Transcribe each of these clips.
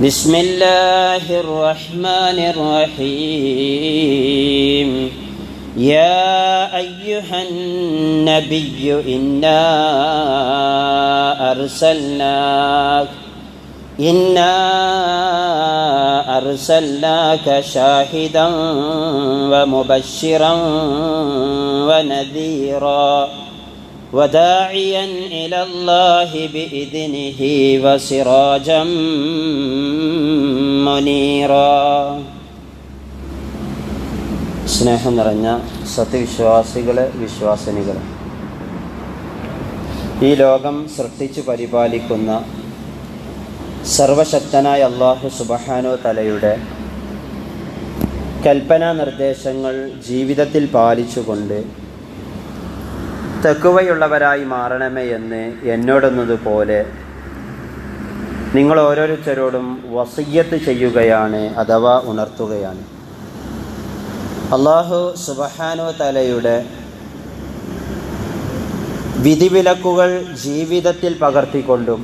بسم الله الرحمن الرحيم. يا أيها النبي إنا أرسلناك إنا أرسلناك شاهدا ومبشرا ونذيرا. وداعيا إلى الله بإذنه وسراجا منيرا സ്നേഹം നിറഞ്ഞ സത്യവിശ്വാസികളെ വിശ്വാസിനികളെ ഈ ലോകം സൃഷ്ടിച്ചു പരിപാലിക്കുന്ന സർവശക്തനായ അള്ളാഹു സുബഹാനോ തലയുടെ കൽപ്പനാ നിർദ്ദേശങ്ങൾ ജീവിതത്തിൽ പാലിച്ചുകൊണ്ട് തെക്കുവയുള്ളവരായി മാറണമേ എന്ന് എന്നോടുന്നതുപോലെ നിങ്ങൾ ഓരോരുത്തരോടും വസയ്യത്ത് ചെയ്യുകയാണ് അഥവാ ഉണർത്തുകയാണ്. അള്ളാഹു സുബഹാനോ തലയുടെ വിധിവിലക്കുകൾ ജീവിതത്തിൽ പകർത്തിക്കൊണ്ടും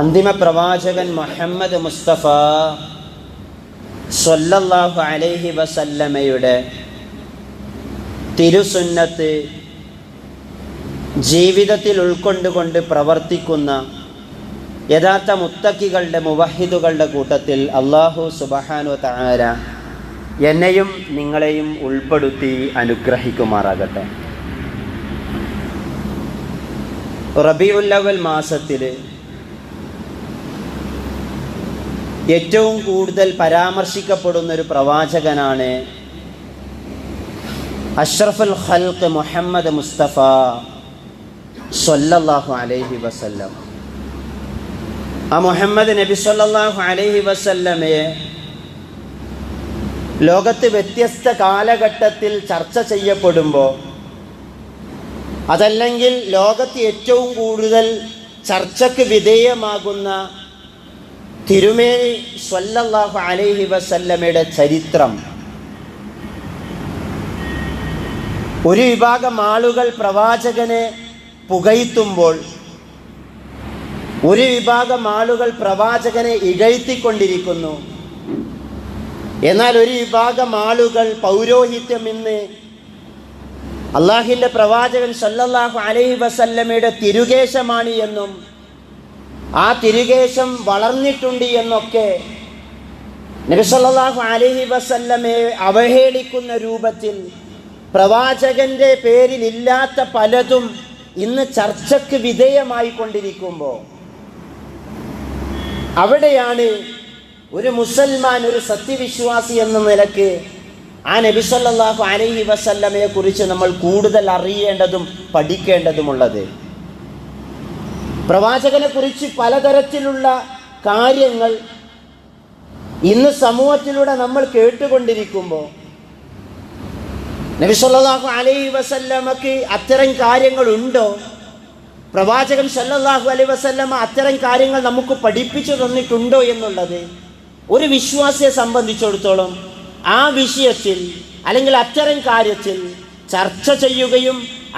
അന്തിമ പ്രവാചകൻ മുഹമ്മദ് മുസ്തഫ സൊല്ലാഹു അലൈഹി വസല്ലമയുടെ തിരുസുന്നത്ത് ജീവിതത്തിൽ ഉൾക്കൊണ്ടുകൊണ്ട് പ്രവർത്തിക്കുന്ന യഥാർത്ഥ മുത്തക്കികളുടെ മുവഹിദുകളുടെ കൂട്ടത്തിൽ അള്ളാഹു സുബഹാനു താര എന്നെയും നിങ്ങളെയും ഉൾപ്പെടുത്തി അനുഗ്രഹിക്കുമാറാകട്ടെ. റബിയുല്ലവൽ മാസത്തിൽ ഏറ്റവും കൂടുതൽ പരാമർശിക്കപ്പെടുന്ന ഒരു പ്രവാചകനാണ് അഷ്റഫുൽ ഖൽക്ക് മുഹമ്മദ് മുസ്തഫ സൊല്ലാഹു അലൈഹി വസല്ലം. ആ മുഹമ്മദ് നബി സൊല്ലാഹു അലൈഹി വസല്ലമയെ ലോകത്ത് വ്യത്യസ്ത കാലഘട്ടത്തിൽ ചർച്ച ചെയ്യപ്പെടുമ്പോൾ അതല്ലെങ്കിൽ ലോകത്ത് ഏറ്റവും കൂടുതൽ ചർച്ചയ്ക്ക് വിധേയമാകുന്ന തിരുമേനി സ്വല്ലല്ലാഹു അലൈഹി വസല്ലമയുടെ ചരിത്രം ഒരു വിഭാഗം ആളുകൾ പ്രവാചകനെ പുകഴ്ത്തുമ്പോൾ ഒരു വിഭാഗം ആളുകൾ പ്രവാചകനെ ഇകഴ്ത്തിക്കൊണ്ടിരിക്കുന്നു. എന്നാൽ ഒരു വിഭാഗം ആളുകൾ പൗരോഹിത്യം ഇന്ന് അള്ളാഹിന്റെ പ്രവാചകൻ സല്ലല്ലാഹു അലൈഹി വസല്ലമയുടെ തിരുകേശമാണ് എന്നും ആ തിരുകേശം വളർന്നിട്ടുണ്ട് എന്നൊക്കെ നബി സല്ലല്ലാഹു അലൈഹി വസല്ലമയെ അവഹേളിക്കുന്ന രൂപത്തിൽ പ്രവാചകന്റെ പേരിൽ ഇല്ലാത്ത പലതും ഇന്ന് ചർച്ചയ്ക്ക് വിധേയമായി കൊണ്ടിരിക്കുമ്പോൾ അവിടെയാണ് ഒരു മുസൽമാൻ ഒരു സത്യവിശ്വാസി എന്ന നിലയ്ക്ക് ആ നബി സല്ലല്ലാഹു അലൈഹി വസല്ലമയെ കുറിച്ച് നമ്മൾ കൂടുതൽ അറിയേണ്ടതും പഠിക്കേണ്ടതുമുള്ളത്. പ്രവാചകനെ കുറിച്ച് പലതരത്തിലുള്ള കാര്യങ്ങൾ ഇന്ന് സമൂഹത്തിലൂടെ നമ്മൾ കേട്ടുകൊണ്ടിരിക്കുമ്പോൾ നബി സല്ലല്ലാഹു അലൈഹി വസല്ലമക്ക് അത്തരം കാര്യങ്ങളുണ്ടോ? പ്രവാചകൻ സല്ലല്ലാഹു അലൈഹി വസല്ലമ അത്തരം കാര്യങ്ങൾ നമുക്ക് പഠിപ്പിച്ചു തന്നിട്ടുണ്ടോ എന്നുള്ളത് ഒരു വിശ്വാസിയെ സംബന്ധിച്ചിടത്തോളം ആ വിഷയത്തിൽ അല്ലെങ്കിൽ അത്തരം കാര്യത്തിൽ ചർച്ച ചെയ്യുകയും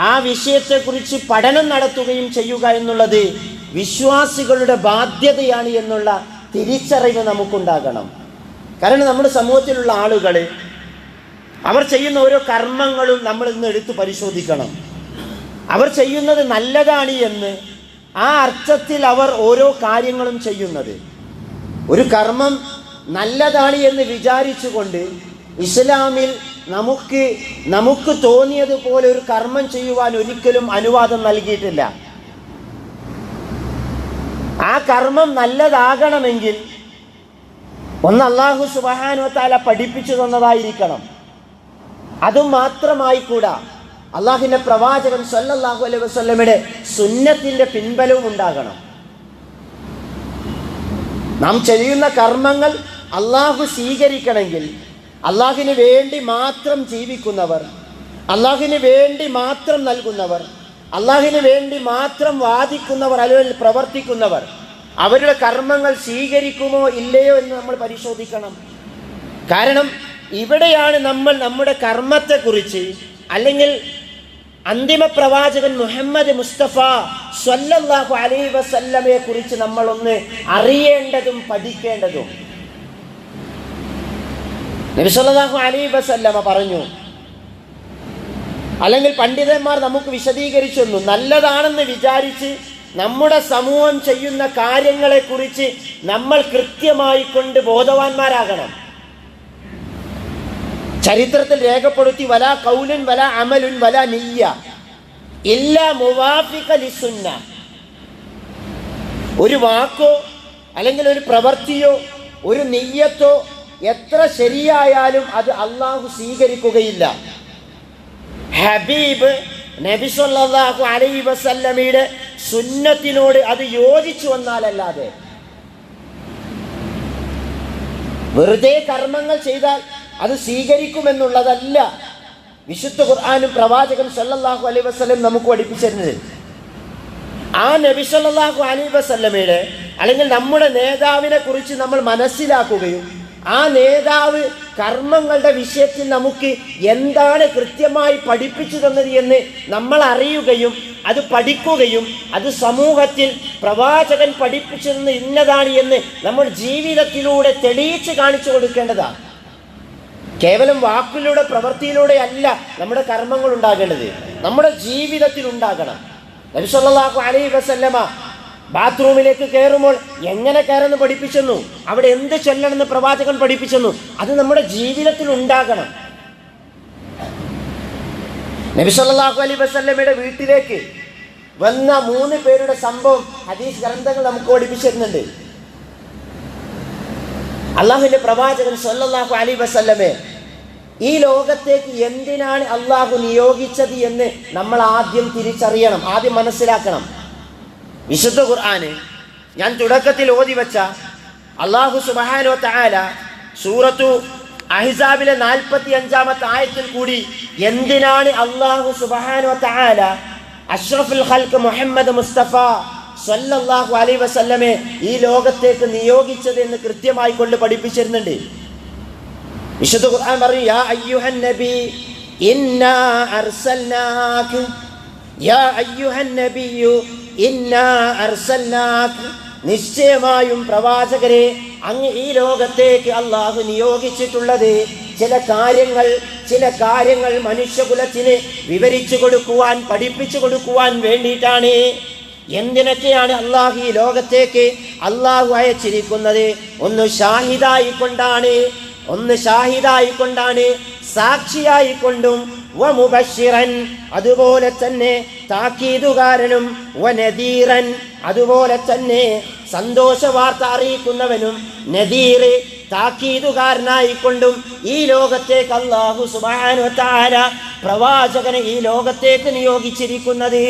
ആ വിഷയത്തെക്കുറിച്ച് പഠനം നടത്തുകയും ചെയ്യുക എന്നുള്ളത് വിശ്വാസികളുടെ ബാധ്യതയാണ് എന്നുള്ള തിരിച്ചറിവ് നമുക്കുണ്ടാകണം. കാരണം നമ്മുടെ സമൂഹത്തിലുള്ള ആളുകൾ അവർ ചെയ്യുന്ന ഓരോ കർമ്മങ്ങളും നമ്മൾ ഇന്ന് എടുത്ത് പരിശോധിക്കണം. അവർ ചെയ്യുന്നത് നല്ലതാണ് എന്ന് ആ അർത്ഥത്തിൽ അവർ ഓരോ കാര്യങ്ങളും ചെയ്യുന്നത്. ഒരു കർമ്മം നല്ലതാണ് എന്ന് വിചാരിച്ചുകൊണ്ട് ഇസ്ലാമിൽ നമുക്ക് നമുക്ക് തോന്നിയതുപോലെ ഒരു കർമ്മം ചെയ്യുവാൻ ഒരിക്കലും അനുവാദം നൽകിയിട്ടില്ല. ആ കർമ്മം നല്ലതാകണമെങ്കിൽ ഒന്ന് അള്ളാഹു സുബാനുവത്താല പഠിപ്പിച്ചു തന്നതായിരിക്കണം. അതും മാത്രമായി കൂടാ അള്ളാഹിന്റെ പ്രവാചകൻ സല്ലല്ലാഹു അലൈഹി വസല്ലമയുടെ സുന്നത്തിന്റെ പിൻബലവും ഉണ്ടാകണം. നാം ചെയ്യുന്ന കർമ്മങ്ങൾ അള്ളാഹു സ്വീകരിക്കണമെങ്കിൽ അള്ളാഹിന് വേണ്ടി മാത്രം ജീവിക്കുന്നവർ അള്ളാഹിന് വേണ്ടി മാത്രം നൽകുന്നവർ അള്ളാഹിന് വേണ്ടി മാത്രം വാദിക്കുന്നവർ അല്ലെങ്കിൽ പ്രവർത്തിക്കുന്നവർ അവരുടെ കർമ്മങ്ങൾ സ്വീകരിക്കുമോ ഇല്ലയോ എന്ന് നമ്മൾ പരിശോധിക്കണം. കാരണം ഇവിടെയാണ് നമ്മൾ നമ്മുടെ കർമ്മത്തെക്കുറിച്ച് അല്ലെങ്കിൽ അന്തിമ പ്രവാചകൻ മുഹമ്മദ് മുസ്തഫ സ്വല്ലല്ലാഹു അലൈ വസല്ലമയെ കുറിച്ച് നമ്മളൊന്ന് അറിയേണ്ടതും പഠിക്കേണ്ടതും. നബിസ്വല്ലാഹു അലൈ വസല്ലമ പറഞ്ഞു അല്ലെങ്കിൽ പണ്ഡിതന്മാർ നമുക്ക് വിശദീകരിച്ചു തന്നു നല്ലതാണെന്ന് വിചാരിച്ച് നമ്മുടെ സമൂഹം ചെയ്യുന്ന കാര്യങ്ങളെക്കുറിച്ച് നമ്മൾ കൃത്യമായി കൊണ്ട് ബോധവാന്മാരാകണം. ചരിത്രത്തിൽ രേഖപ്പെടുത്തി വല കൗലുൻ വല അമലുൻ വല നെയ്യ. ഇല്ല മുവാഫിക ലിസുന്ന ഒരു വാക്കോ അല്ലെങ്കിൽ ഒരു പ്രവൃത്തിയോ ഒരു നെയ്യത്തോ എത്ര ശരിയായാലും അത് അള്ളാഹു സ്വീകരിക്കുകയില്ല. ഹബീബ് നബി അലൈ വസല്ലമയുടെ സുന്നത്തിനോട് അത് യോജിച്ചു വന്നാലല്ലാതെ. വെറുതെ കർമ്മങ്ങൾ ചെയ്താൽ അത് സ്വീകരിക്കുമെന്നുള്ളതല്ല വിശുദ്ധ ഖുർആാനും പ്രവാചകൻ സല്ലല്ലാഹു അലൈ വസ്ലം നമുക്ക് പഠിപ്പിച്ചിരുന്നത്. ആ നബി സല്ലാഹു അലൈ വസല്ലമയുടെ അല്ലെങ്കിൽ നമ്മുടെ നേതാവിനെ കുറിച്ച് നമ്മൾ മനസ്സിലാക്കുകയും ആ നേതാവ് കർമ്മങ്ങളുടെ വിഷയത്തിൽ നമുക്ക് എന്താണ് കൃത്യമായി പഠിപ്പിച്ചു തന്നത് എന്ന് നമ്മൾ അറിയുകയും അത് പഠിക്കുകയും അത് സമൂഹത്തിൽ പ്രവാചകൻ പഠിപ്പിച്ചു തന്നത് ഇന്നതാണ് എന്ന് നമ്മൾ ജീവിതത്തിലൂടെ തെളിയിച്ച് കാണിച്ചു കൊടുക്കേണ്ടതാണ്. കേവലം വാക്കിലൂടെ പ്രവൃത്തിയിലൂടെ അല്ല നമ്മുടെ കർമ്മങ്ങൾ ഉണ്ടാകേണ്ടത്. നമ്മുടെ ജീവിതത്തിൽ ഉണ്ടാകണം. നബിസ്വല്ലാഹു അലൈ വസല്ലമ ബാത്റൂമിലേക്ക് കയറുമ്പോൾ എങ്ങനെ കയറുമെന്ന് പഠിപ്പിച്ചെന്നു അവിടെ എന്ത് ചൊല്ലണമെന്ന് പ്രവാചകൻ പഠിപ്പിച്ചെന്നു അത് നമ്മുടെ ജീവിതത്തിൽ ഉണ്ടാകണം. നബിസ്വല്ലാഹു അലൈ വസല്ലമയുടെ വീട്ടിലേക്ക് വന്ന മൂന്ന് പേരുടെ സംഭവം ഹദീസ് ഗ്രന്ഥങ്ങൾ നമുക്ക് പഠിപ്പിച്ചിരുന്നുണ്ട് അള്ളാഹുവിന്റെ പ്രവാചകൻ സല്ലല്ലാഹു അലൈഹി വസല്ലമെ ഈ ലോകത്തേക്ക് എന്തിനാണ് അള്ളാഹു നിയോഗിച്ചത് എന്ന് നമ്മൾ ആദ്യം തിരിച്ചറിയണം ആദ്യം മനസ്സിലാക്കണം. വിശുദ്ധ ഖുർആന് ഞാൻ തുടക്കത്തിൽ ഓതി വെച്ച അള്ളാഹു സുബാനോ താല സൂറത്തു അഹിസാബിലെ നാൽപ്പത്തി അഞ്ചാമത്തെ ആയത്തിൽ കൂടി എന്തിനാണ് അള്ളാഹു സുബാനോ താല അഷ്റഫുൽ ഹൽക്ക് മുഹമ്മദ് മുസ്തഫ സല്ലല്ലാഹു അലൈ വസല്ലമെ ഈ ലോകത്തേക്ക് നിയോഗിച്ചത് എന്ന് കൃത്യമായി കൊണ്ട് പഠിപ്പിച്ചിരുന്നുണ്ട്. വിശുദ്ധ ഖുർആൻ പറയും യാ അയ്യുഹൻ നബി ഇന്നാ അർസൽനാക യാ അയ്യുഹൻ നബിയു ഇന്നാ അർസൽനാക നിശ്ചയമായും പ്രവാചകരെ അങ്ങ് ഈ ലോകത്തേക്ക് അള്ളാഹു നിയോഗിച്ചിട്ടുള്ളത് ചില കാര്യങ്ങൾ ചില കാര്യങ്ങൾ മനുഷ്യകുലത്തിന് വിവരിച്ചു കൊടുക്കുവാൻ പഠിപ്പിച്ചു കൊടുക്കുവാൻ വേണ്ടിയിട്ടാണ്. എന്തിനൊക്കെയാണ് അള്ളാഹു ഈ ലോകത്തേക്ക് അള്ളാഹു അയച്ചിരിക്കുന്നത്? ഒന്ന് ഷാഹിദായി കൊണ്ടാണ് ഒന്ന് ഷാഹിദായി കൊണ്ടാണ് സാക്ഷിയായി കൊണ്ടും വ മുബശ്ശിറൻ അതുപോലെ തന്നെ താക്കീതുകാരനും നദീറൻ അതുപോലെ തന്നെ സന്തോഷ വാർത്ത അറിയിക്കുന്നവനും നദീർ താക്കീതുകാരനായിക്കൊണ്ടും ഈ ലോകത്തേക്ക് അള്ളാഹു സുബാനു താര പ്രവാചകനെ ഈ ലോകത്തേക്ക് നിയോഗിച്ചിരിക്കുന്നത്.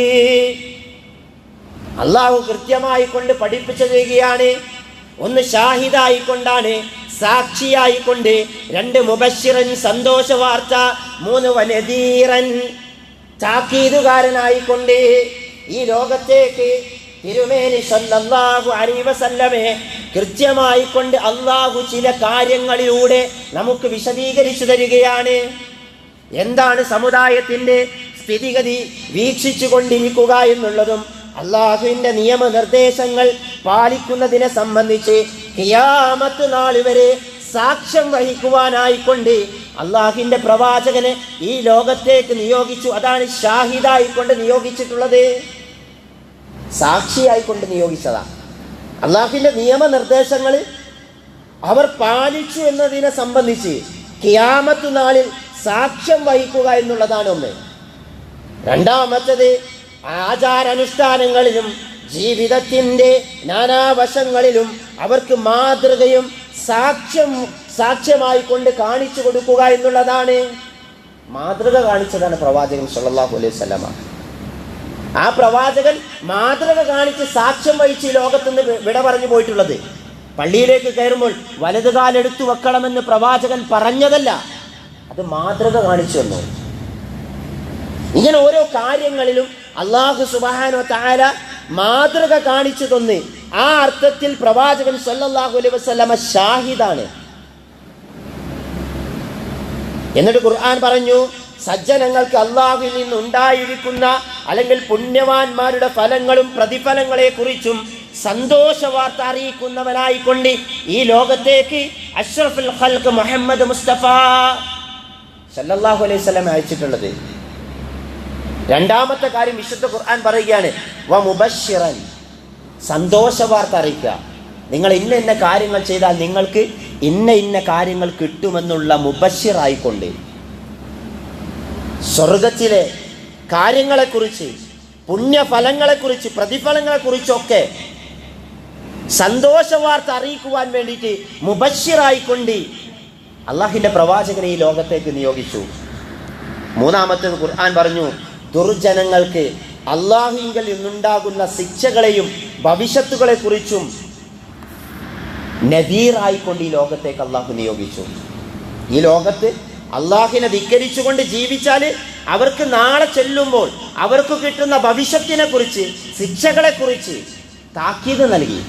അള്ളാഹു കൃത്യമായി കൊണ്ട് പഠിപ്പിച്ചു തരികയാണ്. ഒന്ന് ഷാഹിദായിക്കൊണ്ടാണ് സാക്ഷിയായിക്കൊണ്ട് രണ്ട് മുബശിറൻ സന്തോഷ വാർത്ത മൂന്ന് വനദീറൻ ചാക്കീതുകാരനായിക്കൊണ്ട് ഈ ലോകത്തേക്ക് തിരുമേനി സല്ലല്ലാഹു അലൈഹി കൃത്യമായിക്കൊണ്ട് കൃത്യമായി കൊണ്ട് അള്ളാഹു ചില കാര്യങ്ങളിലൂടെ നമുക്ക് വിശദീകരിച്ചു തരികയാണ്. എന്താണ് സമുദായത്തിന്റെ സ്ഥിതിഗതി വീക്ഷിച്ചു കൊണ്ടിരിക്കുക എന്നുള്ളതും അള്ളാഹുവിന്റെ നിയമനിർദ്ദേശങ്ങൾ പാലിക്കുന്നതിനെ സംബന്ധിച്ച് ഖിയാമത്ത് നാളി വരെ സാക്ഷ്യം വഹിക്കുവാനായിക്കൊണ്ട് അള്ളാഹിന്റെ പ്രവാചകനെ ഈ ലോകത്തേക്ക് നിയോഗിച്ചു. അതാണ് ഷാഹിദായിക്കൊണ്ട് നിയോഗിച്ചിട്ടുള്ളത്. സാക്ഷിയായിക്കൊണ്ട് നിയോഗിച്ചതാണ്. അള്ളാഹിന്റെ നിയമനിർദ്ദേശങ്ങൾ അവർ പാലിച്ചു എന്നതിനെ സംബന്ധിച്ച് കിയാമത്ത് നാളിൽ സാക്ഷ്യം വഹിക്കുക എന്നുള്ളതാണ് ഒന്ന്. രണ്ടാമത്തത് ആചാരാനുഷ്ഠാനങ്ങളിലും ജീവിതത്തിന്റെ നാനാവശങ്ങളിലും അവർക്ക് മാതൃകയും സാക്ഷ്യം സാക്ഷ്യമായി കൊണ്ട് കാണിച്ചു കൊടുക്കുക എന്നുള്ളതാണ്. മാതൃക കാണിച്ചതാണ് പ്രവാചകൻ സല്ലല്ലാഹു അലൈഹി വസല്ലമ. ആ പ്രവാചകൻ മാതൃക കാണിച്ച് സാക്ഷ്യം വഹിച്ച് ഈ ലോകത്തുനിന്ന് വിട പറഞ്ഞു പോയിട്ടുള്ളത്. പള്ളിയിലേക്ക് കയറുമ്പോൾ വലതു കാലെടുത്തു വെക്കണമെന്ന് പ്രവാചകൻ പറഞ്ഞതല്ല. അത് മാതൃക കാണിച്ചു തന്നു. ഇങ്ങനെ ഓരോ കാര്യങ്ങളിലും അള്ളാഹു സുബാനോ താര മാതൃക കാണിച്ചു തന്ന് ആ അർത്ഥത്തിൽ പ്രവാചകൻ സല്ലല്ലാഹു അലൈഹി വസല്ലമ ഷാഹിദാണ്. എന്നിട്ട് ഖുർആൻ പറഞ്ഞു സജ്ജനങ്ങൾക്ക് അള്ളാഹുവിൽ നിന്നുണ്ടായിരിക്കുന്ന അല്ലെങ്കിൽ പുണ്യവാന്മാരുടെ ഫലങ്ങളും പ്രതിഫലങ്ങളെ കുറിച്ചും സന്തോഷ വാർത്ത അറിയിക്കുന്നവനായിക്കൊണ്ട് ഈ ലോകത്തേക്ക് അഷ്റഫുൽ മുഹമ്മദ് മുസ്തഫ സല്ലല്ലാഹു അലൈഹി സ്വലം അയച്ചിട്ടുള്ളത്. രണ്ടാമത്തെ കാര്യം വിശുദ്ധ ഖുർആൻ പറയുകയാണ് വ മുബശ്ശിറൻ സന്തോഷ വാർത്ത അറിയിക്കുക. നിങ്ങൾ ഇന്ന ഇന്ന കാര്യങ്ങൾ ചെയ്താൽ നിങ്ങൾക്ക് ഇന്ന ഇന്ന കാര്യങ്ങൾ കിട്ടുമെന്നുള്ള മുബശ്ശിറായിക്കൊണ്ട്. സ്വർഗത്തിലെ കാര്യങ്ങളെക്കുറിച്ച് പുണ്യഫലങ്ങളെക്കുറിച്ച് പ്രതിഫലങ്ങളെക്കുറിച്ചൊക്കെ സന്തോഷ വാർത്ത അറിയിക്കുവാൻ വേണ്ടിയിട്ട് മുബഷിറായിക്കൊണ്ട് അള്ളാഹിന്റെ പ്രവാചകനെ ഈ ലോകത്തേക്ക് നിയോഗിച്ചു. മൂന്നാമത്തേത് ഖുർആൻ പറഞ്ഞു ദുർജനങ്ങൾക്ക് അള്ളാഹുങ്കൽ നിന്നുണ്ടാകുന്ന ശിക്ഷകളെയും ഭവിഷ്യത്തുകളെ കുറിച്ചും നദീറായിക്കൊണ്ട് ഈ ലോകത്തേക്ക് അള്ളാഹു നിയോഗിച്ചു. ഈ ലോകത്ത് അള്ളാഹിനെ ധിക്കരിച്ചുകൊണ്ട് ജീവിച്ചാൽ അവർക്ക് നാളെ ചെല്ലുമ്പോൾ അവർക്ക് കിട്ടുന്ന ഭവിഷ്യത്തിനെ കുറിച്ച് ശിക്ഷകളെ കുറിച്ച് താക്കീത് നൽകി.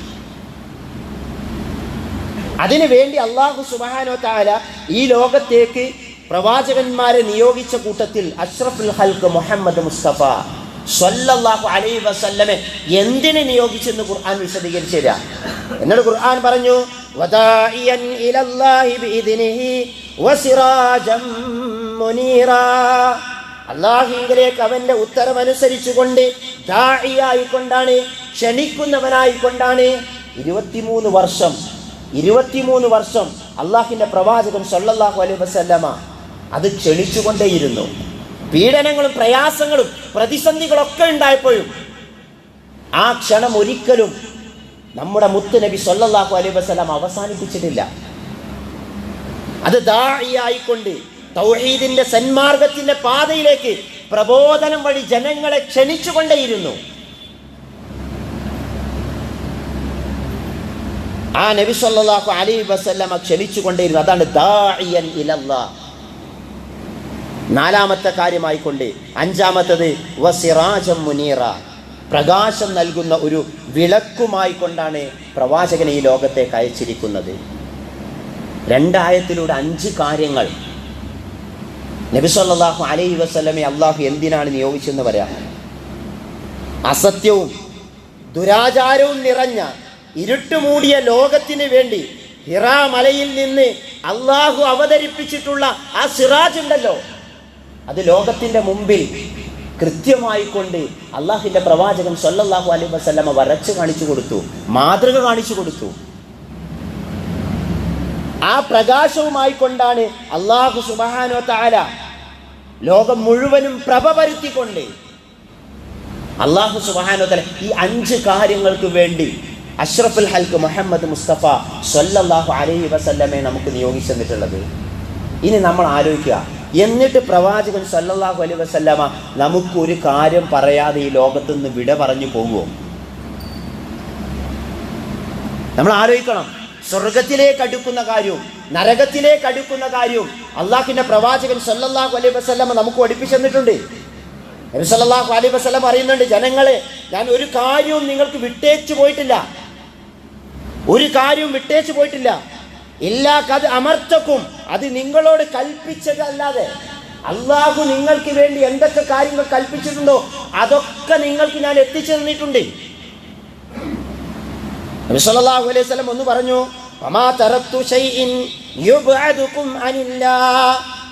അതിനുവേണ്ടി അള്ളാഹു സുബാനോ താല ഈ ലോകത്തേക്ക് പ്രവാചകന്മാരെ നിയോഗിച്ച കൂട്ടത്തിൽ അഷ്റഫുൽ ഹൽക്ക് മുഹമ്മദ് മുസ്തഫ സ്വല്ലല്ലാഹു അലൈ വസല്ലമെ എന്തിനെ നിയോഗിച്ചെന്ന് ഖുർആൻ വിശദീകരിച്ചു തരാം എന്നോട് ഖുർആൻ പറഞ്ഞു അള്ളാഹിങ്കിലേക്ക് അവന്റെ ഉത്തരവനുസരിച്ചുകൊണ്ട് ദാഹിയായിക്കൊണ്ടാണ് ക്ഷണിക്കുന്നവനായിക്കൊണ്ടാണ് ഇരുപത്തിമൂന്ന് വർഷം ഇരുപത്തിമൂന്ന് വർഷം അള്ളാഹിന്റെ പ്രവാചകൻ സല്ലല്ലാഹു അലൈഹി വസല്ലമ അത് ക്ഷണിച്ചുകൊണ്ടേയിരുന്നു. പീഡനങ്ങളും പ്രയാസങ്ങളും പ്രതിസന്ധികളൊക്കെ ഉണ്ടായപ്പോഴും ആ ക്ഷണം ഒരിക്കലും നമ്മുടെ മുത്ത് നബി സൊല്ലാഹു അലൈഹി വസല്ലം അവസാനിപ്പിച്ചിട്ടില്ല. അത് ദാഹിയായിക്കൊണ്ട് തൗഹീദിന്റെ സന്മാർഗത്തിന്റെ പാതയിലേക്ക് പ്രബോധനം വഴി ജനങ്ങളെ ക്ഷണിച്ചുകൊണ്ടേയിരുന്നു. ആ നബി സല്ലല്ലാഹു അലൈഹി വസല്ലമ ക്ഷണിച്ചുകൊണ്ടേയിരുന്നു. അതാണ് ദാഇയൻ ഇലല്ലാഹ്. നാലാമത്തെ കാര്യമായിക്കൊണ്ട് അഞ്ചാമത്തത് വസിറാജം മുനീറ. പ്രകാശം നൽകുന്ന ഒരു വിളക്കുമായി കൊണ്ടാണ് പ്രവാചകനെ ഈ ലോകത്തേക്ക് അയച്ചിരിക്കുന്നത്. രണ്ടായത്തിലൂടെ അഞ്ച് കാര്യങ്ങൾ. നബി സല്ലല്ലാഹു അലൈഹി വസ്ലമെ അള്ളാഹു എന്തിനാണ് നിയോഗിച്ചെന്ന് പറയാം. അസത്യവും ദുരാചാരവും നിറഞ്ഞ ഇരുട്ടുമൂടിയ ലോകത്തിന് വേണ്ടി ഹിറാമലയിൽ നിന്ന് അള്ളാഹു അവതരിപ്പിച്ചിട്ടുള്ള ആ സിറാജ് ഉണ്ടല്ലോ. അത് ലോകത്തിന്റെ മുമ്പിൽ കൃത്യമായിക്കൊണ്ട് അള്ളാഹിന്റെ പ്രവാചകൻ സല്ലല്ലാഹു അലൈഹി വസല്ലമ വരച്ചു കാണിച്ചു കൊടുത്തു മാതൃക കാണിച്ചു കൊടുത്തു. ആ പ്രകാശവുമായി കൊണ്ടാണ് അള്ളാഹു സുബാനോ താല ലോകം മുഴുവനും പ്രഭ പരുത്തിക്കൊണ്ട് അള്ളാഹു സുബാനോ താല ഈ അഞ്ച് കാര്യങ്ങൾക്ക് വേണ്ടി അഷ്റഫുൽ ഹൽക്ക് മുഹമ്മദ് മുസ്തഫ സൊല്ലാഹു അലൈഹി വസല്ലമെ നമുക്ക് നിയോഗിച്ചു തന്നിട്ടുള്ളത്. ഇനി നമ്മൾ ആലോചിക്കുക എന്നിട്ട് പ്രവാചകൻ സല്ലല്ലാഹു അലൈ വസല്ലമ നമുക്കൊരു കാര്യം പറയാതെ ഈ ലോകത്ത് നിന്ന് വിട പറഞ്ഞു പോകുമോ നമ്മൾ ആലോചിക്കണം. സ്വർഗത്തിലേക്ക് അടുക്കുന്ന കാര്യവും നരകത്തിലേക്ക് അടുക്കുന്ന കാര്യവും അള്ളാഹിന്റെ പ്രവാചകൻ സല്ലല്ലാഹു അലൈ വസല്ലമ നമുക്ക് പഠിപ്പിച്ചു തന്നിട്ടുണ്ട്. നബി സല്ലല്ലാഹു അലൈഹി വസല്ലം പറയുന്നുണ്ട് ജനങ്ങളെ ഞാൻ ഒരു കാര്യവും നിങ്ങൾക്ക് വിട്ടേച്ചു പോയിട്ടില്ല. ഒരു കാര്യവും വിട്ടേച്ചു പോയിട്ടില്ല. ഇല്ലാ കത് അമർത്തക്കും. അത് നിങ്ങളോട് കൽപ്പിച്ചതല്ലാതെ അള്ളാഹു നിങ്ങൾക്ക് വേണ്ടി എന്തൊക്കെ കാര്യങ്ങൾ കൽപ്പിച്ചിട്ടുണ്ടോ അതൊക്കെ നിങ്ങൾക്ക് ഞാൻ എത്തിച്ചു തന്നിട്ടുണ്ട്. അലൈഹി വസല്ലം ഒന്ന് പറഞ്ഞു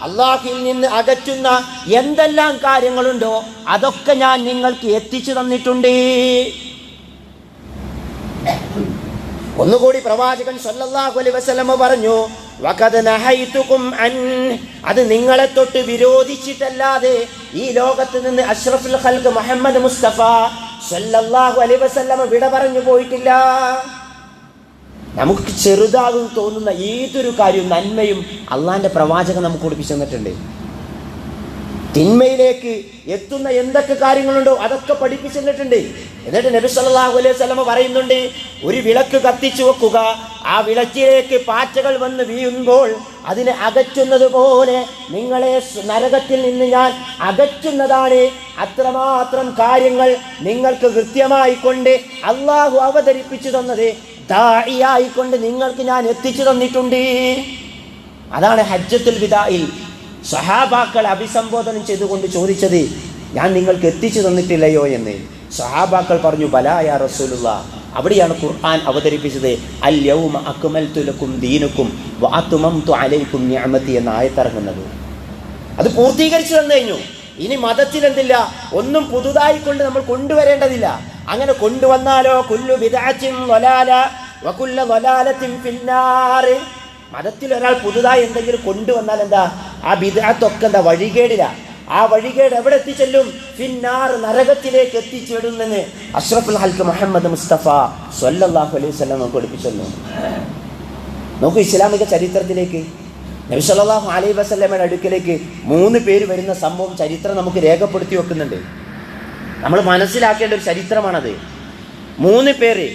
അള്ളാഹിൽ നിന്ന് അകറ്റുന്ന എന്തെല്ലാം കാര്യങ്ങളുണ്ടോ അതൊക്കെ ഞാൻ നിങ്ങൾക്ക് എത്തിച്ചു തന്നിട്ടുണ്ട്. ഒന്നുകൂടി പ്രവാചകൻ സല്ലല്ലാഹു അലൈഹി പറഞ്ഞു നഹൈതുകും അൻ അത് നിങ്ങളെ തൊട്ട് വിരോധിച്ചിട്ടല്ലാതെ ഈ ലോകത്ത് നിന്ന് അഷ്റഫുൽ ഖൽഖ് മുഹമ്മദ് മുസ്തഫ സല്ലല്ലാഹു അലൈഹി വസല്ലമ വിട പറഞ്ഞു പോയിട്ടില്ല. നമുക്ക് ചെറുതാകും തോന്നുന്ന ഏതൊരു കാര്യവും നന്മയും അള്ളാന്റെ പ്രവാചകൻ നമുക്ക് പഠിപ്പിച്ചു തന്നിട്ടുണ്ട്. തിന്മയിലേക്ക് എത്തുന്ന എന്തൊക്കെ കാര്യങ്ങളുണ്ടോ അതൊക്കെ പഠിപ്പിച്ചു തന്നിട്ടുണ്ട്. എന്നിട്ട് നബി സല്ലല്ലാഹു അലൈഹി വസല്ലമ പറയുന്നുണ്ട് ഒരു വിളക്ക് കത്തിച്ചു വെക്കുക. ആ വിളക്കിലേക്ക് പാറ്റകൾ വന്ന് വീഴുമ്പോൾ അതിനെ അകറ്റുന്നത് പോലെ നിങ്ങളെ നരകത്തിൽ നിന്ന് ഞാൻ അകറ്റുന്നതാണ്. അത്രമാത്രം കാര്യങ്ങൾ നിങ്ങൾക്ക് കൃത്യമായി കൊണ്ട് അള്ളാഹു അവതരിപ്പിച്ചു തന്നത് ദായിയായിക്കൊണ്ട് നിങ്ങൾക്ക് ഞാൻ എത്തിച്ചു തന്നിട്ടുണ്ട്. അതാണ് ഹജ്ജത്തുൽ വിദായിൽ സഹാബാക്കൾ അഭിസംബോധന ചെയ്തുകൊണ്ട് ചോദിച്ചത് ഞാൻ നിങ്ങൾക്ക് എത്തിച്ചു തന്നിട്ടില്ലയോ എന്ന്? സഹാബാക്കൾ പറഞ്ഞു ബലായ റസൂലുള്ള. അവിടെയാണ് ഖുർആൻ അവതരിപ്പിച്ചത് അൽ യൗമ അക്മൽതു ലക്കും ദീനുക്കും തു അലൈക്കും ഞാമത്തി എന്ന ആയത്തിറങ്ങുന്നത്. അത് പൂർത്തീകരിച്ചു തന്നു കഴിഞ്ഞു. ഇനി മതത്തിൽ എന്തില്ല ഒന്നും പുതുതായി കൊണ്ട് നമ്മൾ കൊണ്ടുവരേണ്ടതില്ല. അങ്ങനെ കൊണ്ടുവന്നാലോ? കുല്ലു ഫിന്നാർ മതത്തിൽ ഒരാൾ പുതുതായി എന്തെങ്കിലും കൊണ്ടുവന്നാൽ എന്താ? ആ ബിദാത്തൊക്കെ എന്താ വഴികേടില്ല ആ വഴികേട് എവിടെ എത്തിച്ചെല്ലും? പിന്നാർ നരകത്തിലേക്ക് എത്തിച്ചേടുന്നെന്ന് അഷ്റഫുൽ ഹൽക്ക് മുഹമ്മദ് മുസ്തഫ സൊല്ലാഹു അലൈഹി വസല്ലം നമുക്ക് പഠിപ്പിച്ചെന്നു. നോക്കൂ ഇസ്ലാമിക ചരിത്രത്തിലേക്ക്. നബി സല്ലാഹു അലൈഹി വസ്ലമയുടെ അടുക്കിലേക്ക് മൂന്ന് പേര് വരുന്ന സംഭവം ചരിത്രം നമുക്ക് രേഖപ്പെടുത്തി വെക്കുന്നുണ്ട്. നമ്മൾ മനസ്സിലാക്കേണ്ട ഒരു ചരിത്രമാണത്. മൂന്ന് പേര്.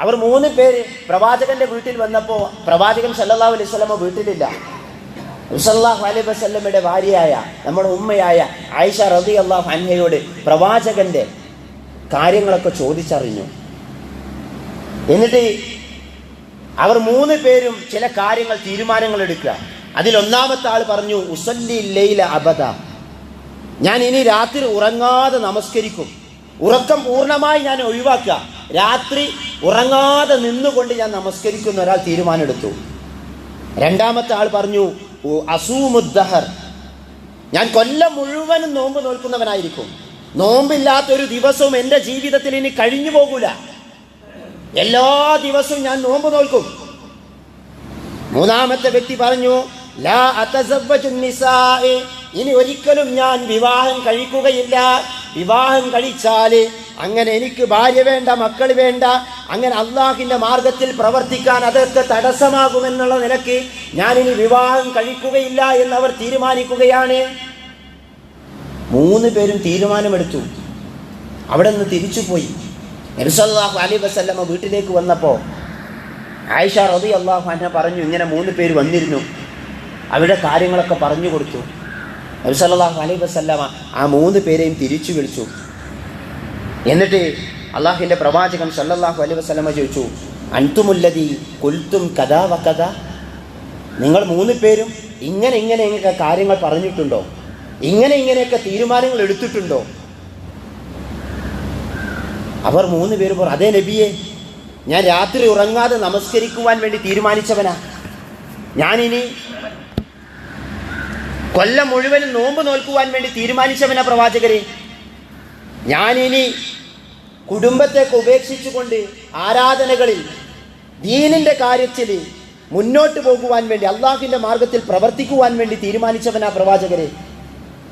അവർ മൂന്ന് പേര് പ്രവാചകന്റെ വീട്ടിൽ വന്നപ്പോൾ പ്രവാചകൻ സല്ലാഹു അലൈഹി വസല്ലമ വീട്ടിലില്ല. നബി അലൈ അലൈഹി വസല്ലമയുടെ ഭാര്യയായ നമ്മുടെ ഉമ്മയായ ആയിഷ റതി അള്ളാഹു അൻഹയോട് പ്രവാചകന്റെ കാര്യങ്ങളൊക്കെ ചോദിച്ചറിഞ്ഞു. എന്നിട്ട് അവർ മൂന്ന് പേരും ചില കാര്യങ്ങൾ തീരുമാനങ്ങൾ എടുക്കുക. അതിൽ ഒന്നാമത്തെ ആൾ പറഞ്ഞു ഉസല്ലി ലൈല അബദ. ഞാൻ ഇനി രാത്രി ഉറങ്ങാതെ നമസ്കരിക്കും. ഉറക്കം പൂർണമായി ഞാൻ ഒഴിവാക്കുക. രാത്രി ഉറങ്ങാതെ നിന്നുകൊണ്ട് ഞാൻ നമസ്കരിക്കുന്ന ഒരാൾ തീരുമാനമെടുത്തു. രണ്ടാമത്തെ ആൾ പറഞ്ഞു "ഉ അസൂമുദ്ദഹർ. ഞാൻ കൊല്ലം മുഴുവനും നോമ്പ് നോൽക്കുന്നവനായിരിക്കും. നോമ്പില്ലാത്തൊരു ദിവസവും എന്റെ ജീവിതത്തിൽ ഇനി കഴിഞ്ഞു പോകൂല. എല്ലാ ദിവസവും ഞാൻ നോമ്പ് നോൽക്കും. മൂന്നാമത്തെ വ്യക്തി പറഞ്ഞു ലാ. ഇനി ഒരിക്കലും ഞാൻ വിവാഹം കഴിക്കുകയില്ല. വിവാഹം കഴിച്ചാൽ അങ്ങനെ എനിക്ക് ഭാര്യ വേണ്ട മക്കൾ വേണ്ട അങ്ങനെ അള്ളാഹിന്റെ മാർഗത്തിൽ പ്രവർത്തിക്കാൻ അതൊക്കെ തടസ്സമാകുമെന്നുള്ള നിലയ്ക്ക് ഞാനിനി വിവാഹം കഴിക്കുകയില്ല എന്ന് അവർ തീരുമാനിക്കുകയാണ്. മൂന്ന് പേരും തീരുമാനമെടുത്തു. അവിടെ നിന്ന് തിരിച്ചുപോയി നബിസല്ലാഹു അലി വസല്ലമ്മ വീട്ടിലേക്ക് വന്നപ്പോൾ ആയിഷ റബി അള്ളാഹു അന്ന പറഞ്ഞു ഇങ്ങനെ മൂന്ന് പേര് വന്നിരുന്നു. അവരുടെ കാര്യങ്ങളൊക്കെ പറഞ്ഞു കൊടുത്തു. നബിസല്ലാഹു അലൈ വസല്ലമ ആ മൂന്ന് പേരെയും തിരിച്ചു വിളിച്ചു. എന്നിട്ട് അള്ളാഹുവിന്റെ പ്രവാചകൻ സല്ലാഹു അലൈഹി വസ്ലമ ചോദിച്ചു അൻതുമുല്ലതി കൊൽത്തും കഥാ വക്കഥ നിങ്ങൾ മൂന്ന് പേരും ഇങ്ങനെ ഇങ്ങനെയൊക്കെ കാര്യങ്ങൾ പറഞ്ഞിട്ടുണ്ടോ? ഇങ്ങനെ ഇങ്ങനെയൊക്കെ തീരുമാനങ്ങൾ എടുത്തിട്ടുണ്ടോ? അവർ മൂന്ന് പേര് പറഞ്ഞു അതേ നബിയെ ഞാൻ രാത്രി ഉറങ്ങാതെ നമസ്കരിക്കുവാൻ വേണ്ടി തീരുമാനിച്ചവനാ. ഞാനിനി കൊല്ലം മുഴുവനും നോമ്പ് നോൽക്കുവാൻ വേണ്ടി തീരുമാനിച്ചവനാ പ്രവാചകരെ. ഞാനിനി കുടുംബത്തേക്ക് ഉപേക്ഷിച്ചുകൊണ്ട് ആരാധനകളിൽ ദീനിന്റെ കാര്യത്തിൽ മുന്നോട്ട് പോകുവാൻ വേണ്ടി അള്ളാഹുവിന്റെ മാർഗത്തിൽ പ്രവർത്തിക്കുവാൻ വേണ്ടി തീരുമാനിച്ചവനാ പ്രവാചകരെ.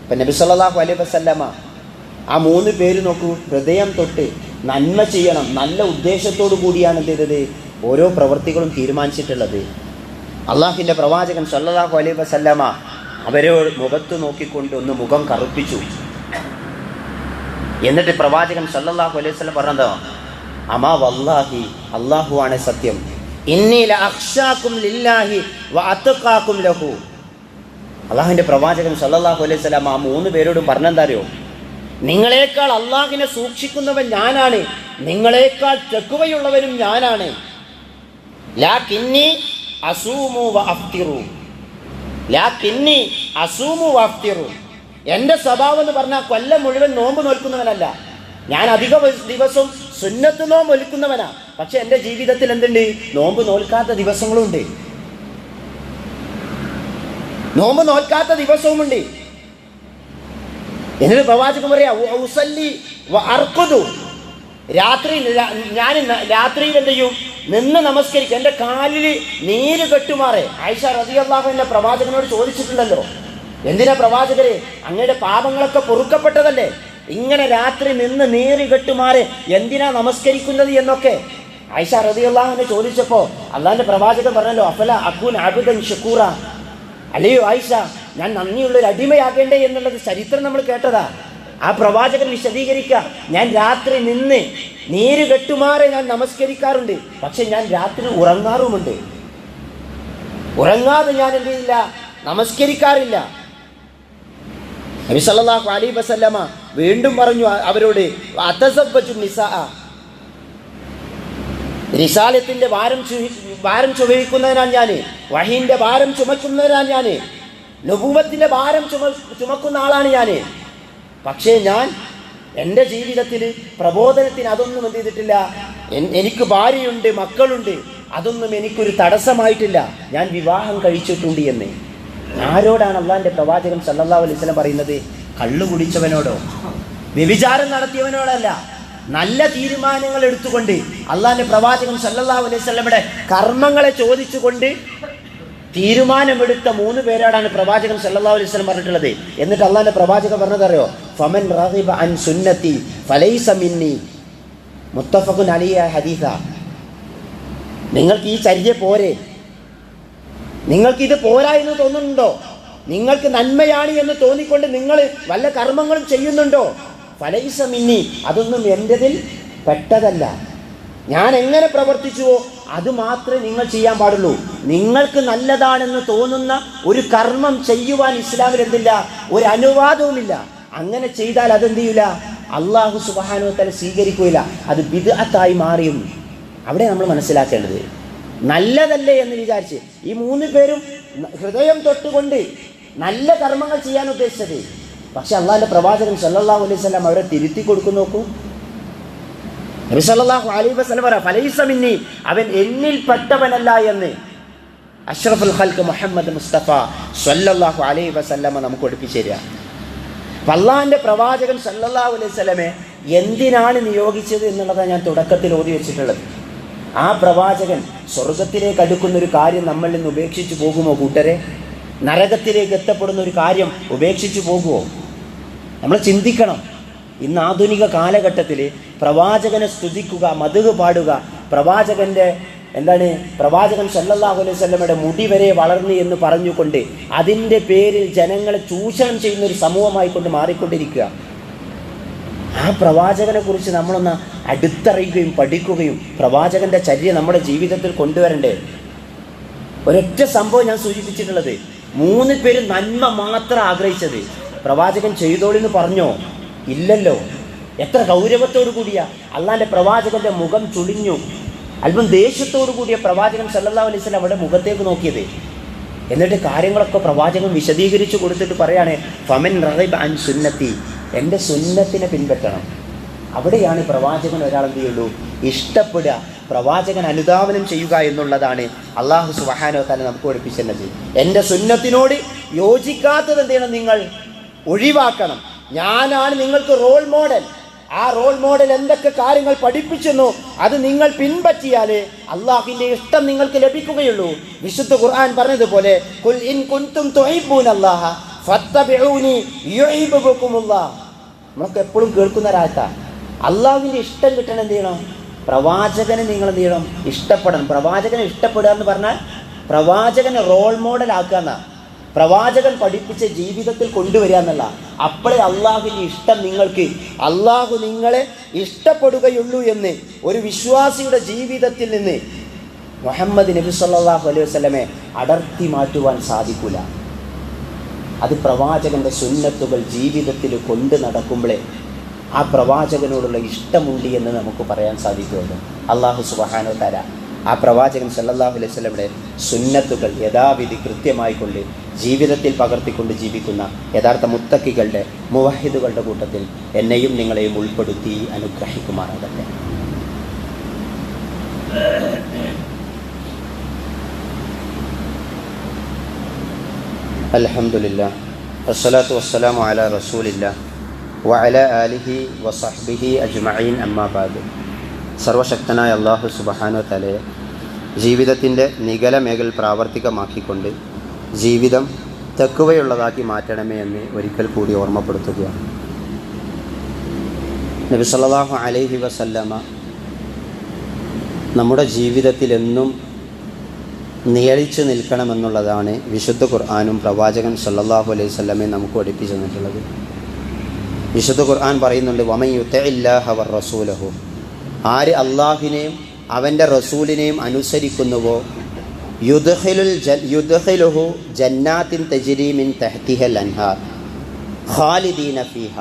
ഇപ്പം നബി സല്ലല്ലാഹു അലൈഹി വസല്ലമ ആ മൂന്ന് പേര് നോക്കൂ ഹൃദയം തൊട്ട് നന്മ ചെയ്യണം നല്ല ഉദ്ദേശത്തോടു കൂടിയാണ് എന്ത് ചെയ്തത്? ഓരോ പ്രവർത്തികളും തീരുമാനിച്ചിട്ടുള്ളത്. അള്ളാഹിന്റെ പ്രവാചകൻ സല്ലാഹു അലൈഹി വസല്ലമ അവരെ മുഖത്ത് നോക്കിക്കൊണ്ട് ഒന്ന് മുഖം കറുപ്പിച്ചു. എന്നിട്ട് പ്രവാചകൻ സല്ലാഹു അലൈഹി വസല്ലം പറഞ്ഞത് അമാ വല്ലാഹി അള്ളാഹു ആണ് സത്യം. ലഹു. അള്ളാഹുവിന്റെ പ്രവാചകൻ സല്ലാഹു അലൈഹി സ്വലാം ആ മൂന്ന് പേരോടും പറഞ്ഞെന്താ അറിയോ? നിങ്ങളെക്കാൾ അള്ളാഹിനെ സൂക്ഷിക്കുന്നവൻ ഞാനാണ്. നിങ്ങളെക്കാൾ ചെക്കുവയുള്ളവരും ഞാനാണ്. ലാ കിന്നി അസൂമു വ ലാ തിന്നി അസൂമു വാഫ്തിറു. എന്റെ സ്വഭാവം എന്ന് പറഞ്ഞാൽ കൊല്ലം മുഴുവൻ നോമ്പ് നോൽക്കുന്നവനല്ല. ഞാൻ അധിക ദിവസവും സുന്നത്ത് നോമ്പ് ഒലിക്കുന്നവനാ പക്ഷെ എന്റെ ജീവിതത്തിൽ എന്തുണ്ട്? നോമ്പ് നോൽക്കാത്ത ദിവസങ്ങളുണ്ട് നോമ്പ് നോൽക്കാത്ത ദിവസവുമുണ്ട്. എന്നിട്ട് പ്രവാചകൻ പറയാ രാത്രി ഞാൻ രാത്രിയിൽ എന്ത് ചെയ്യും? നിന്ന് നമസ്കരിക്കും. എന്റെ കാലിൽ നീര് കെട്ടുമാറേ. ആയിഷ റതിയല്ലാഹു എന്നെ പ്രവാചകനോട് ചോദിച്ചിട്ടുണ്ടല്ലോ. എന്തിനാ പ്രവാചകരെ? അങ്ങയുടെ പാപങ്ങളൊക്കെ പൊറുക്കപ്പെട്ടതല്ലേ? ഇങ്ങനെ രാത്രി നിന്ന് നീര് കെട്ടുമാറേ എന്തിനാ നമസ്കരിക്കുന്നത് എന്നൊക്കെ. ആയിഷ റതിയല്ലാഹുവിനെ ചോദിച്ചപ്പോൾ അള്ളാഹിന്റെ പ്രവാചകൻ പറഞ്ഞല്ലോ അഫല അക്കൂൻ അബുദൻ ഷക്കൂറ അല്ലയോ ആയിഷ ഞാൻ നന്ദിയുള്ള ഒരു അടിമയാകേണ്ടേ എന്നുള്ളത് ചരിത്രം നമ്മൾ കേട്ടതാ. ആ പ്രവാചകൻ വിശദീകരിക്കുക. ഞാൻ രാത്രി നിന്ന് നീര് കെട്ടുമാറെ ഞാൻ നമസ്കരിക്കാറുണ്ട്. പക്ഷെ ഞാൻ രാത്രി ഉറങ്ങാറുമുണ്ട്. ഉറങ്ങാതെ ഞാൻ എന്ത് ചെയ്യില്ല? നമസ്കരിക്കാറില്ല. നബി സല്ലല്ലാഹു അലൈഹി വസല്ലമ വീണ്ടും പറഞ്ഞു അവരോട് അതസബ്ബജു നിസാ റിസാലത്തിന്റെ ഭാരം ഭാരം ചുമക്കുന്നതിനാണ് ഞാൻ വഹീന്റെ ഭാരം ചുമക്കുന്നതിനാണ് ഞാൻ ലഘൂപത്തിന്റെ ഭാരം ചുമ ചുമക്കുന്ന ആളാണ് ഞാൻ പക്ഷേ ഞാൻ എന്റെ ജീവിതത്തിൽ പ്രബോധനത്തിന് അതൊന്നും എന്ത് ചെയ്തിട്ടില്ല. എനിക്ക് ഭാര്യയുണ്ട് മക്കളുണ്ട്. അതൊന്നും എനിക്കൊരു തടസ്സമായിട്ടില്ല. ഞാൻ വിവാഹം കഴിച്ചിട്ടുണ്ട് എന്ന്. ആരോടാണ് അള്ളാഹിന്റെ പ്രവാചകൻ സല്ലല്ലാഹു അലൈഹി വസല്ലം പറയുന്നത്? കള്ളു കുടിച്ചവനോടോ? വ്യഭിചാരം നടത്തിയവനോടല്ല. നല്ല തീരുമാനങ്ങൾ എടുത്തുകൊണ്ട് അള്ളാന്റെ പ്രവാചകൻ സല്ലല്ലാഹു അലൈഹി വസല്ലമയുടെ കർമ്മങ്ങളെ ചോദിച്ചുകൊണ്ട് തീരുമാനമെടുത്ത മൂന്ന് പേരോടാണ് പ്രവാചകൻ സല്ലാ അലൈഹി സ്വലം പറഞ്ഞിട്ടുള്ളത്. എന്നിട്ട് അള്ളാഹിന്റെ പ്രവാചകൻ പറഞ്ഞതറിയോ ഫമൻ റഹിബ അൻ സുന്നത്തി ഫലൈസ മിന്നി. മുത്തഫഖുൻ അലിയ ഹദീസ. നിങ്ങൾക്ക് ഈ ചര്യ പോരെ. നിങ്ങൾക്ക് ഇത് പോരാ എന്ന് തോന്നുന്നുണ്ടോ? നിങ്ങൾക്ക് നന്മയാണ് എന്ന് തോന്നിക്കൊണ്ട് നിങ്ങൾ വല്ല കർമ്മങ്ങളും ചെയ്യുന്നുണ്ടോ? ഫലൈസ മിന്നി അതൊന്നും എന്റെതിൽ പെട്ടതല്ല. ഞാൻ എങ്ങനെ പ്രവർത്തിച്ചുവോ അത് മാത്രമേ നിങ്ങൾ ചെയ്യാൻ പാടുള്ളൂ. നിങ്ങൾക്ക് നല്ലതാണെന്ന് തോന്നുന്ന ഒരു കർമ്മം ചെയ്യുവാൻ ഇസ്ലാമിൽ എന്തില്ല ഒരു അനുവാദവുമില്ല. അങ്ങനെ ചെയ്താൽ അതെന്ത് ചെയ്യില്ല അള്ളാഹു സുബാനുവത്തല സ്വീകരിക്കുകയില്ല അത് ബിദ്അത്തായി മാറിയും. അവിടെ നമ്മൾ മനസ്സിലാക്കേണ്ടത് നല്ലതല്ലേ എന്ന് വിചാരിച്ച് ഈ മൂന്ന് പേരും ഹൃദയം തൊട്ടുകൊണ്ട് നല്ല കർമ്മങ്ങൾ ചെയ്യാൻ ഉദ്ദേശിച്ചത്. പക്ഷെ അള്ളാഹിന്റെ പ്രവാചകൻ സല്ലാഹു അലൈഹി വസല്ലം അവരെ തിരുത്തി കൊടുക്കും നോക്കൂ. നബി സല്ലല്ലാഹു അലൈഹി വസല്ലം പറ ഫലൈസമിന്നി അവൻ എന്നിൽ പെട്ടവനല്ല എന്ന്. അഷ്റഫുൽ ഖൽക്ക് മുഹമ്മദ് മുസ്തഫ സല്ലല്ലാഹു അലൈ വസല്ലമ നമുക്ക് ഒടുപ്പിച്ചു തരിക. അപ്പം അള്ളാഹിന്റെ പ്രവാചകൻ സല്ലല്ലാഹു അലൈഹി സ്വലമെ എന്തിനാണ് നിയോഗിച്ചത് എന്നുള്ളതാണ് ഞാൻ തുടക്കത്തിൽ ഓതി വെച്ചിട്ടുള്ളത്. ആ പ്രവാചകൻ സ്വർഗത്തിലേക്ക് അടുക്കുന്ന ഒരു കാര്യം നമ്മളിൽ നിന്ന് ഉപേക്ഷിച്ചു പോകുമോ കൂട്ടരെ? നരകത്തിലേക്ക് എത്തപ്പെടുന്ന ഒരു കാര്യം ഉപേക്ഷിച്ചു പോകുമോ? നമ്മൾ ചിന്തിക്കണം. ഇന്ന് ആധുനിക കാലഘട്ടത്തിൽ പ്രവാചകനെ സ്തുതിക്കുക മതുക് പാടുക പ്രവാചകന്റെ എന്താണ്? പ്രവാചകൻ സല്ലല്ലാഹു അലൈഹി വസല്ലമയുടെ മുടി വരെ വളർന്നു എന്ന് പറഞ്ഞുകൊണ്ട് അതിന്റെ പേരിൽ ജനങ്ങളെ ചൂഷണം ചെയ്യുന്ന ഒരു സമൂഹമായി കൊണ്ട് മാറിക്കൊണ്ടിരിക്കുക. ആ പ്രവാചകനെ കുറിച്ച് നമ്മളൊന്ന് അടുത്തറിയുകയും പഠിക്കുകയും പ്രവാചകന്റെ ചര്യ നമ്മുടെ ജീവിതത്തിൽ കൊണ്ടുവരണ്ടേ? ഒരൊറ്റ സംഭവം ഞാൻ സൂചിപ്പിച്ചിട്ടുള്ളത്. മൂന്ന് പേര് നന്മ മാത്രം ആഗ്രഹിച്ചത്. പ്രവാചകൻ ചെയ്തോളിന്ന് പറഞ്ഞോ? ഇല്ലല്ലോ. എത്ര ഗൗരവത്തോടു കൂടിയാ. അള്ളാന്റെ പ്രവാചകന്റെ മുഖം ചുളിഞ്ഞു. അല്പം ദേഷ്യത്തോടു കൂടിയ പ്രവാചകൻ സല്ലല്ലാഹു അലൈസ് അവിടെ മുഖത്തേക്ക് നോക്കിയത്. എന്നിട്ട് കാര്യങ്ങളൊക്കെ പ്രവാചകൻ വിശദീകരിച്ചു കൊടുത്തിട്ട് പറയാണ് ഫമൻ റഹിബ് അൻ സുന്നത്തി. എന്റെ സുന്നത്തിനെ പിൻപറ്റണം. അവിടെയാണ് പ്രവാചകൻ ഒരാൾ എന്ത് ചെയ്യുള്ളൂ? ഇഷ്ടപ്പെടുക. പ്രവാചകൻ അനുധാവനം ചെയ്യുക എന്നുള്ളതാണ് അള്ളാഹു സുബഹാനോ തന്നെ നമുക്ക് പഠിപ്പിച്ചത്. എന്റെ സുന്നത്തിനോട് യോജിക്കാത്തത് എന്ത് നിങ്ങൾ? ഒഴിവാക്കണം. ഞാനാണ് നിങ്ങൾക്ക് റോൾ മോഡൽ ആ റോൾ മോഡൽ എന്തൊക്കെ കാര്യങ്ങൾ പഠിപ്പിച്ചെന്നു അത് നിങ്ങൾ പിൻപറ്റിയാലേ അള്ളാഹിന്റെ ഇഷ്ടം നിങ്ങൾക്ക് ലഭിക്കുകയുള്ളൂ. വിശുദ്ധ ഖുർആൻ പറഞ്ഞതുപോലെ "ഖുൽ ഇൻ ഫത്തബിഊനി യുഹിബ്ബുകുമുല്ലാഹ്." നമുക്ക് എപ്പോഴും കേൾക്കുന്ന ഒരാൾക്കാ അള്ളാഹുവിന്റെ ഇഷ്ടം കിട്ടണം എന്ത് ചെയ്യണം? പ്രവാചകനെ നിങ്ങൾ എന്ത് ചെയ്യണം? ഇഷ്ടപ്പെടണം. പ്രവാചകനെ ഇഷ്ടപ്പെടുക എന്ന് പറഞ്ഞാൽ പ്രവാചകനെ റോൾ മോഡൽ ആക്കുക എന്നാ പ്രവാചകൻ പഠിപ്പിച്ച ജീവിതത്തിൽ കൊണ്ടുവരിക എന്നുള്ള അപ്പോഴേ അള്ളാഹുവിന്റെ ഇഷ്ടം നിങ്ങൾക്ക് അള്ളാഹു നിങ്ങളെ ഇഷ്ടപ്പെടുകയുള്ളൂ എന്ന് ഒരു വിശ്വാസിയുടെ ജീവിതത്തിൽ നിന്ന് മുഹമ്മദ് നബി സല്ലാഹു അലൈഹി വസ്ലമെ അടർത്തി മാറ്റുവാൻ സാധിക്കൂല. അത് പ്രവാചകന്റെ സുന്നത്തുകൾ ജീവിതത്തിൽ കൊണ്ട് നടക്കുമ്പോഴേ ആ പ്രവാചകനോടുള്ള ഇഷ്ടമുണ്ട് എന്ന് നമുക്ക് പറയാൻ സാധിക്കുമല്ലോ. അള്ളാഹു സുബഹാനോ തര ആ പ്രവാചകൻ സല്ലാഹു അലൈഹി വസല്ലമയുടെ സുന്നത്തുകൾ യഥാവിധി കൃത്യമായി കൊണ്ട് ജീവിതത്തിൽ പകർത്തിക്കൊണ്ട് ജീവിക്കുന്ന യഥാർത്ഥ മുത്തക്കികളുടെ മുവഹിദുകളുടെ കൂട്ടത്തിൽ എന്നെയും നിങ്ങളെയും ഉൾപ്പെടുത്തി അനുഗ്രഹിക്കുമാറാകട്ടെ. അലഹമുല്ല വസ്സലാത്തു വസ്സലാമു അല റസൂലില്ല വഅല ആലിഹി വസഹ്ബിഹി അജ്മഈൻ അമ്മാ ബാദ്. സർവശക്തനായ അള്ളാഹു സുബഹാനോ തലയെ ജീവിതത്തിന്റെ നികല മേഖൽ പ്രാവർത്തികമാക്കിക്കൊണ്ട് ജീവിതം തെക്കുവയുള്ളതാക്കി മാറ്റണമേ എന്ന് ഒരിക്കൽ കൂടി ഓർമ്മപ്പെടുത്തുകയാണ്. നബി സല്ലല്ലാഹു അലൈഹി വസല്ലമ നമ്മുടെ ജീവിതത്തിൽ എന്നും നിയലിച്ചു നിൽക്കണമെന്നുള്ളതാണ് വിശുദ്ധ ഖുർആാനും പ്രവാചകൻ സല്ലാഹു അലൈഹി സ്വല്ലമെ നമുക്ക് പഠിപ്പിച്ചു തന്നിട്ടുള്ളത്. വിശുദ്ധ ഖുർആൻ പറയുന്നുണ്ട് വമൻ ഇല്ലാഹവർ വർ റസൂലഹു ആര് അള്ളാഹിനെയും അവന്റെ റസൂലിനെയും അനുസരിക്കുന്നുവോ? യുദ്ഹിലുൽ യുദ്ഹിലുഹു ജന്നാത്തിൻ തജിരീമിൻ തെഹ്തിഹൽ അൻഹാർ. ഖാലിദീന ഫീഹ.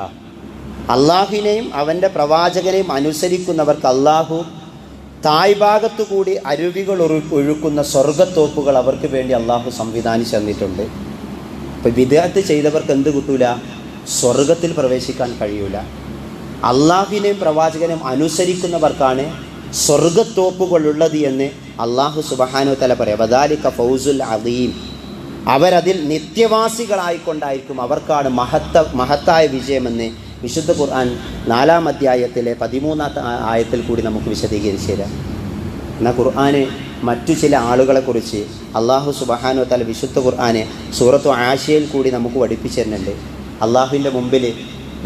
അള്ളാഹിനെയും അവന്റെ പ്രവാചകനെയും അനുസരിക്കുന്നവർക്ക് അള്ളാഹു തായ്ഭാഗത്തു കൂടി അരുവികൾ ഒഴു ഒഴുക്കുന്ന സ്വർഗത്തോപ്പുകൾ അവർക്ക് വേണ്ടി അള്ളാഹു സംവിധാനിച്ചു തന്നിട്ടുണ്ട്. ഇപ്പം വിദേഹത്ത് ചെയ്തവർക്ക് എന്ത് കിട്ടൂല? സ്വർഗത്തിൽ പ്രവേശിക്കാൻ കഴിയൂല. അള്ളാഹുവിനെയും പ്രവാചകനെയും അനുസരിക്കുന്നവർക്കാണ് സ്വർഗത്തോപ്പുകളുള്ളത് എന്ന് അള്ളാഹു സുബഹാനു തല പറയാം. വദാലിക്ക ഫൗസുൽ അദീം. അവരതിൽ നിത്യവാസികളായിക്കൊണ്ടായിരിക്കും അവർക്കാണ് മഹത്ത മഹത്തായ വിജയമെന്ന് വിശുദ്ധ ഖുർആൻ നാലാം അധ്യായത്തിലെ പതിമൂന്നാമത്തെ ആയത്തിൽ കൂടി നമുക്ക് വിശദീകരിച്ചു തരാം. എന്നാൽ ഖുർആന് മറ്റു ചില ആളുകളെക്കുറിച്ച് അള്ളാഹു സുബഹാനു തല വിശുദ്ധ ഖുർആന് സൂറത്തു ആശയിൽ കൂടി നമുക്ക് പഠിപ്പിച്ചു തരുന്നുണ്ട്. അള്ളാഹുവിന്റെ മുമ്പിൽ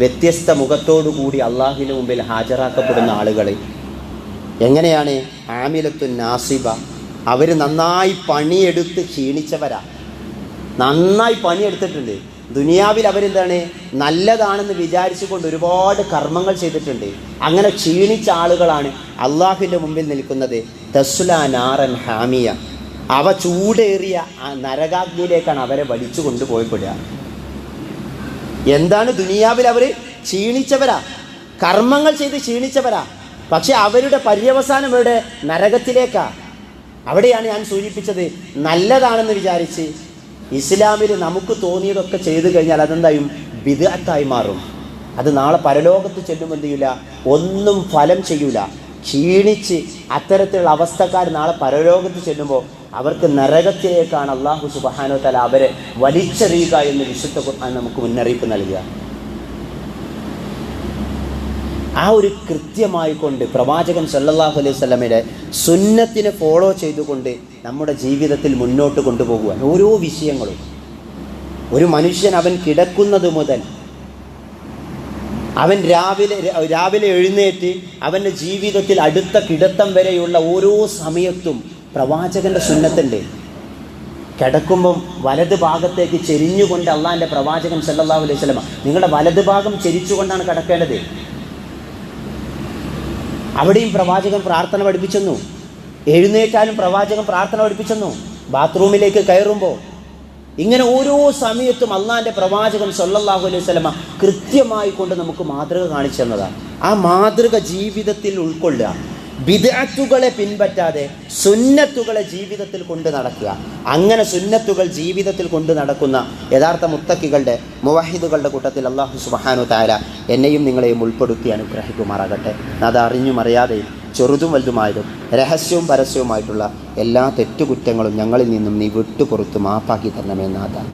വ്യത്യസ്ത മുഖത്തോടു കൂടി അള്ളാഹുവിന്റെ മുമ്പിൽ ഹാജരാക്കപ്പെടുന്ന ആളുകൾ എങ്ങനെയാണ് ആമിലത്തു നാസിബ? അവർ നന്നായി പണിയെടുത്ത് ക്ഷീണിച്ചവരാ. നന്നായി പണിയെടുത്തിട്ടുണ്ട്. ദുനിയാവിൽ അവരെന്താണ്? നല്ലതാണെന്ന് വിചാരിച്ചുകൊണ്ട് ഒരുപാട് കർമ്മങ്ങൾ ചെയ്തിട്ടുണ്ട്. അങ്ങനെ ക്ഷീണിച്ച ആളുകളാണ് അള്ളാഹുവിന്റെ മുമ്പിൽ നിൽക്കുന്നത്. തസ്ല നാറൻ ഹാമിയ. അവ ചൂടേറിയ നരകാഗ്നിയിലേക്കാണ് അവരെ വലിച്ചു കൊണ്ടുപോയപ്പെടുക എന്താണ് ദുനിയാവിൽ അവർ ക്ഷീണിച്ചവരാ? കർമ്മങ്ങൾ ചെയ്ത് ക്ഷീണിച്ചവരാ? പക്ഷെ അവരുടെ പര്യവസാനം അവരുടെ നരകത്തിലേക്കാ. അവിടെയാണ് ഞാൻ സൂചിപ്പിച്ചത് നല്ലതാണെന്ന് വിചാരിച്ച് ഇസ്ലാമിൽ നമുക്ക് തോന്നിയതൊക്കെ ചെയ്തു കഴിഞ്ഞാൽ അതെന്തായും? ബിദത്തായി മാറും. അത് നാളെ പരലോകത്ത് ചെല്ലുമ്പോൾ എന്ത് ചെയ്യൂല? ഒന്നും ഫലം ചെയ്യൂല. ക്ഷീണിച്ച് അത്തരത്തിലുള്ള അവസ്ഥക്കാർ നാളെ പരലോകത്ത് ചെല്ലുമ്പോൾ അവർക്ക് നരകത്തിലേക്കാണ് അള്ളാഹു സുബഹാനോ തല അവരെ വലിച്ചെറിയുക എന്ന് വിശുദ്ധ ഖുർആൻ നമുക്ക് മുന്നറിയിപ്പ് നൽകുക. ആ ഒരു കൃത്യമായി കൊണ്ട് പ്രവാചകൻ സല്ലാഹു അലൈഹി സ്വലമയുടെ സുന്നത്തിനെ ഫോളോ ചെയ്തുകൊണ്ട് നമ്മുടെ ജീവിതത്തിൽ മുന്നോട്ട് കൊണ്ടുപോകുവാൻ ഓരോ വിഷയങ്ങളും. ഒരു മനുഷ്യൻ അവൻ കിടക്കുന്നത് മുതൽ അവൻ രാവിലെ രാവിലെ എഴുന്നേറ്റ് അവന്റെ ജീവിതത്തിൽ അടുത്ത കിടത്തം വരെയുള്ള ഓരോ സമയത്തും പ്രവാചകന്റെ സുന്നത്തുണ്ട്. കിടക്കുമ്പം വലത് ഭാഗത്തേക്ക് ചെരിഞ്ഞുകൊണ്ട് അള്ളാഹിന്റെ പ്രവാചകൻ സല്ലല്ലാഹു അലൈഹി സ്വലമ നിങ്ങളുടെ വലത് ഭാഗം ചെരിച്ചുകൊണ്ടാണ് കിടക്കേണ്ടത്. അവിടെയും പ്രവാചകൻ പ്രാർത്ഥന പഠിപ്പിച്ചെന്നു. എഴുന്നേറ്റാലും പ്രവാചകൻ പ്രാർത്ഥന പഠിപ്പിച്ചെന്നു. ബാത്റൂമിലേക്ക് കയറുമ്പോൾ ഇങ്ങനെ ഓരോ സമയത്തും അള്ളാഹിന്റെ പ്രവാചകൻ സല്ലല്ലാഹു അലൈഹി സ്വലമ കൃത്യമായി കൊണ്ട് നമുക്ക് മാതൃക കാണിച്ചു തന്നതാണ്. ആ മാതൃക ജീവിതത്തിൽ ഉൾക്കൊള്ളുക. ബിദഅത്തുകളെ പിൻപറ്റാതെ സുന്നത്തുകളെ ജീവിതത്തിൽ കൊണ്ട് നടക്കുക. അങ്ങനെ സുന്നത്തുകൾ ജീവിതത്തിൽ കൊണ്ട് നടക്കുന്ന യഥാർത്ഥ മുത്തക്കികളുടെ മുവാഹിദുകളുടെ കൂട്ടത്തിൽ അള്ളാഹു സുബഹാനു താര എന്നെയും നിങ്ങളെയും ഉൾപ്പെടുത്തി അനുഗ്രഹിക്കുമാറാകട്ടെ. അത് അറിഞ്ഞും അറിയാതെയും ചെറുതും വലുതുമായതും രഹസ്യവും പരസ്യവുമായിട്ടുള്ള എല്ലാ തെറ്റുകുറ്റങ്ങളും ഞങ്ങളിൽ നിന്നും നീ വിട്ടുപുറത്ത് മാപ്പാക്കി തരണമെന്നാഥ